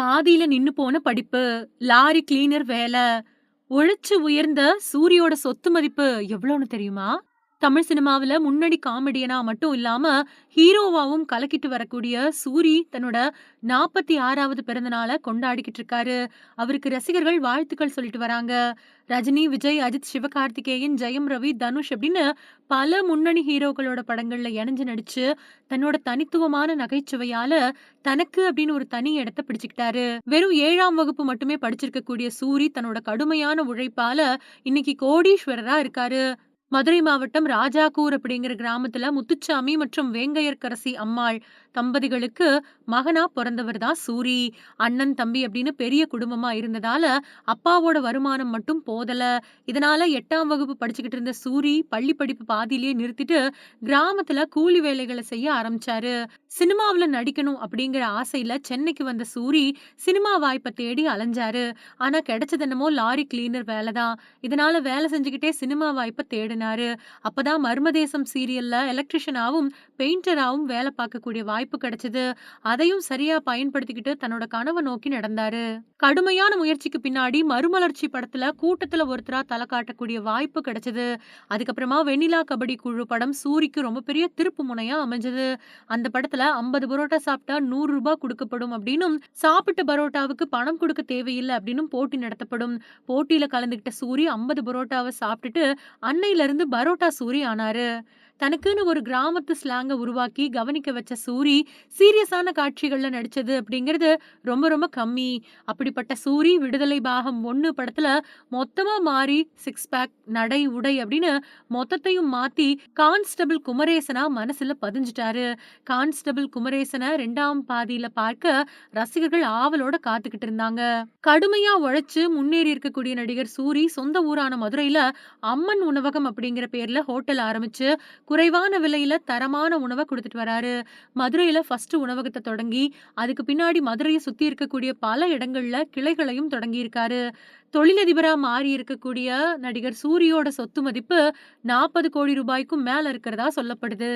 பாதியில நின்னு போன படிப்பு, லாரி கிளீனர் வேல, உழைச்சு உயர்ந்த சூரியோட சொத்து மதிப்பு எவ்வளோன்னு தெரியுமா? தமிழ் சினிமாவுல முன்னணி காமெடியனா மட்டும் இல்லாம, ஹீரோவாவும் கலக்கிட்டு வரக்கூடிய சூரி தன்னோட 46வது பிறந்த நாள கொண்டாடிக்கிட்டு இருக்காரு. அவருக்கு ரசிகர்கள் வாழ்த்துக்கள் சொல்லிட்டு வராங்க. ரஜினி, விஜய், அஜித், சிவகார்த்திகேயன், ஜெயம் ரவி, தனுஷ் அப்படின்னு பல முன்னணி ஹீரோக்களோட படங்கள்ல இணைஞ்சு நடிச்சு, தன்னோட தனித்துவமான நகைச்சுவையால தனக்கு அப்படின்னு ஒரு தனி இடத்த பிடிச்சுக்கிட்டாரு. வெறும் ஏழாம் வகுப்பு மட்டுமே படிச்சிருக்கக்கூடிய சூரி தன்னோட கடுமையான உழைப்பால இன்னைக்கு கோடீஸ்வரரா இருக்காரு. மதுரை மாவட்டம் ராஜாக்கூர் அப்படிங்கிற கிராமத்துல முத்துச்சாமி மற்றும் வேங்கையர்க்கரசி அம்மாள் தம்பதிகளுக்கு மகனா பிறந்தவர் தான் சூரி. அண்ணன், தம்பி அப்படின்னு பெரிய குடும்பமா இருந்ததால, அப்பாவோட வருமானம் மட்டும் போதல. இதனால எட்டாம் வகுப்பு படிச்சுக்கிட்டு இருந்த சூரி பள்ளி படிப்பு பாதியிலேயே நிறுத்திட்டு, கிராமத்துல கூலி வேலைகளை செய்ய ஆரம்பிச்சாரு. சினிமாவுல நடிக்கணும் அப்படிங்கிற ஆசையில சென்னைக்கு வந்த சூரி, சினிமா வாய்ப்பை தேடி அலைஞ்சாரு. ஆனா கிடைச்சது என்னமோ லாரி கிளீனர் வேலைதான் இதனால வேலை செஞ்சுக்கிட்டே சினிமா வாய்ப்பை தேடு அப்பதான் மர்மதேசம் சீரியல்ல எலக்ட்ரீஷியனாவும், பெயிண்டராகவும் வேலை பார்க்கக்கூடிய வாய்ப்பு கிடைச்சது. அதையும் சரியா பயன்படுத்திக்கிட்டு தன்னோட கனவை நோக்கி நடந்தாரு. கடுமையான முயற்சிக்கு பின்னாடி மறுமலர்ச்சி படத்துல கூட்டத்துல ஒருத்தரா தலை காட்டக்கூடிய வாய்ப்பு கிடைச்சது. அதுக்கப்புறமா வெண்ணிலா கபடி குழு படம் சூரிக்கு ரொம்ப பெரிய திருப்பு முனையா அமைஞ்சது. அந்த படத்துல 50 பரோட்டா சாப்பிட்டா நூறு ரூபாய் கொடுக்கப்படும் அப்படின்னும், சாப்பிட்ட பரோட்டாவுக்கு பணம் கொடுக்க தேவையில்லை அப்படின்னும் போட்டி நடத்தப்படும். போட்டியில கலந்துகிட்ட சூரி ஐம்பது பரோட்டாவை சாப்பிட்டுட்டு அன்னையில இருந்து பரோட்டா சூரி ஆனாரு. தனக்குன்னு ஒரு கிராமத்து ஸ்லாங்கை உருவாக்கி கவனிக்க வச்ச சூரி, சீரியஸான காட்சிகள்ல நடிச்சது அப்படிங்கிறது ரொம்ப ரொம்ப கம்மி. அப்படிப்பட்ட சூரி விடுதலை பாகம் 1 படத்துல மொத்தமா மாறி சிக்ஸ் பேக், நடை, உடை அப்படின்னு மொத்தத்தையும் மாற்றி கான்ஸ்டபிள் குமரேசனா மனசில் பதிஞ்சிட்டாரு கான்ஸ்டபிள் குமரேசன 2ஆம் பாதியில பார்க்க ரசிகர்கள் ஆவலோட காத்துக்கிட்டு இருந்தாங்க. கடுமையா உழைச்சு முன்னேறி இருக்கக்கூடிய நடிகர் சூரி சொந்த ஊரான மதுரையில அம்மன் உணவகம் அப்படிங்கிற பேர்ல ஹோட்டல் ஆரம்பிச்சு, குறைவான விலையில தரமான உணவை குடுத்துட்டு வராரு. மதுரையில ஃபர்ஸ்ட் உணவகத்தை தொடங்கி, அதுக்கு பின்னாடி மதுரைய சுத்தி இருக்கக்கூடிய பல இடங்கள்ல கிளைகளையும் தொடங்கியிருக்காரு. தொழிலதிபரா மாறி இருக்கக்கூடிய நடிகர் சூரியோட சொத்து மதிப்பு 40 கோடி ரூபாய்க்கும் மேல இருக்கிறதா சொல்லப்படுது.